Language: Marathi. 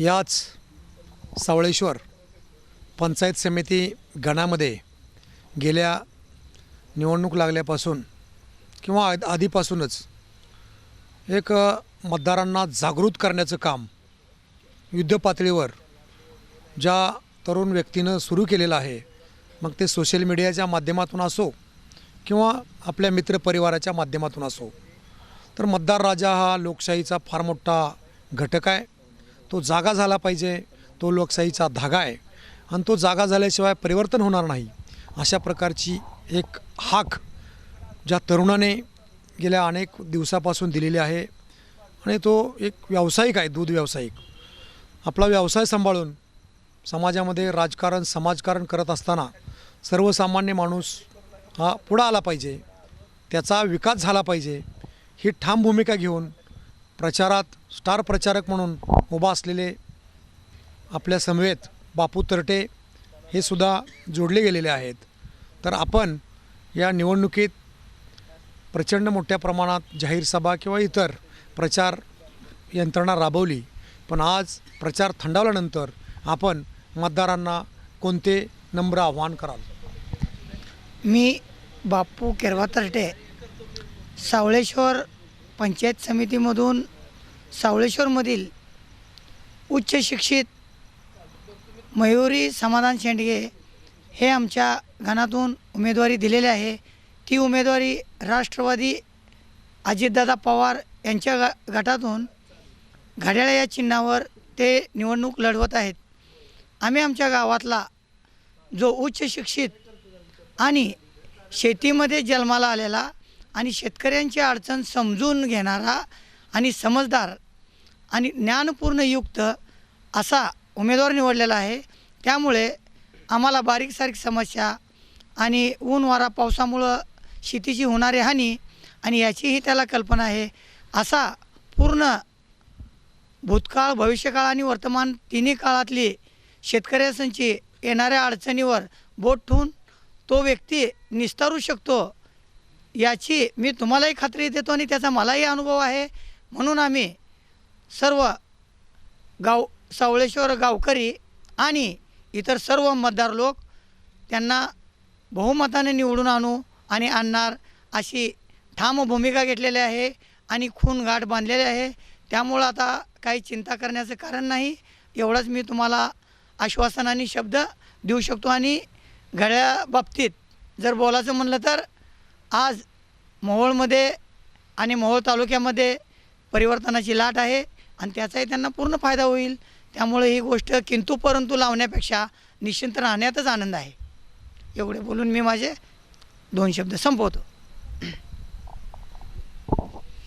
याच सावळेश्वर पंचायत समिती गणामध्ये गेल्या निवडणूक लागल्यापासून किंवा आधीपासूनच एक मतदारांना जागृत करण्याचं काम युद्धपातळीवर ज्या तरुण व्यक्तीनं सुरू केलेलं आहे मग ते सोशल मीडियाच्या माध्यमातून असो किंवा आपल्या मित्रपरिवाराच्या माध्यमातून असो. तर मतदार राजा हा लोकशाहीचा फार मोठा घटक आहे. तो जागा झाला पाहिजे तो लोकशाहीचा धागा आहे आणि तो जागा झाल्याशिवाय परिवर्तन होणार नाही. अशा प्रकारची एक हाक ज्या तरुणाने गेल्या अनेक दिवसापासून दिलेली आहे आणि तो एक व्यावसायिक आहे दूध व्यावसायिक. आपला व्यवसाय सांभाळून समाजामध्ये राजकारण समाजकारण करत असताना सर्वसामान्य माणूस हा पुढं आला पाहिजे. त्याचा विकास झाला पाहिजे. ही ठाम भूमिका घेऊन प्रचारात स्टार प्रचारक म्हणून उभा असलेले आपल्या समवेत बापू तरटे हे सुद्धा जोडले गेलेले आहेत. तर आपण या निवडणुकीत प्रचंड मोठ्या प्रमाणात जाहीर सभा किंवा इतर प्रचार यंत्रणा राबवली. पण आज प्रचार थंडावल्यानंतर आपण मतदारांना कोणते नम्र आव्हान कराल? मी बापू केरवा तरटे सावळेश्वर पंचायत समितीमधून सावळेश्वरमधील उच्च शिक्षित मयुरी समाधान शेंडगे हे आमच्या घनातून उमेदवारी दिलेली आहे. ती उमेदवारी राष्ट्रवादी अजितदादा पवार यांच्या ग गटातून घड्याळ या चिन्हावर ते निवडणूक लढवत आहेत. आम्ही आमच्या गावातला जो उच्च शिक्षित आणि शेतीमध्ये जन्माला आलेला आणि शेतकऱ्यांची अडचण समजून घेणारा आणि समजदार आणि ज्ञानपूर्ण युक्त असा उमेदवार निवडलेला आहे. त्यामुळे आम्हाला बारीक सारीक समस्या आणि ऊन वारा पावसामुळं शेतीची होणारी हानी आणि याचीही त्याला कल्पना आहे असा पूर्ण भूतकाळ भविष्यकाळ आणि वर्तमान तिन्ही काळातली शेतकऱ्यांची येणाऱ्या अडचणीवर बोट ठेवून तो व्यक्ती निस्तारू शकतो. याची मी तुम्हालाही खात्री देतो आणि त्याचा मलाही अनुभव आहे. म्हणून आम्ही सर्व गाव सावळेश्वर गावकरी आणि इतर सर्व मतदार लोक त्यांना बहुमताने निवडून आणू आणि आणणार अशी ठाम भूमिका घेतलेली आहे आणि खून गाठ बांधलेले आहे. त्यामुळं आता काही चिंता करण्याचं कारण नाही. एवढंच मी तुम्हाला आश्वासनाने शब्द देऊ शकतो आणि घड्या बाबतीत जर बोलायचं म्हणलं तर आज मोहोळमध्ये आणि मोहोळ तालुक्यामध्ये परिवर्तनाची लाट आहे आणि त्याचाही त्यांना पूर्ण फायदा होईल. त्यामुळे ही गोष्ट किंतु परंतु लावण्यापेक्षा निश्चिंत राहण्यातच आनंद आहे. एवढे बोलून मी माझे दोन शब्द संपवतो.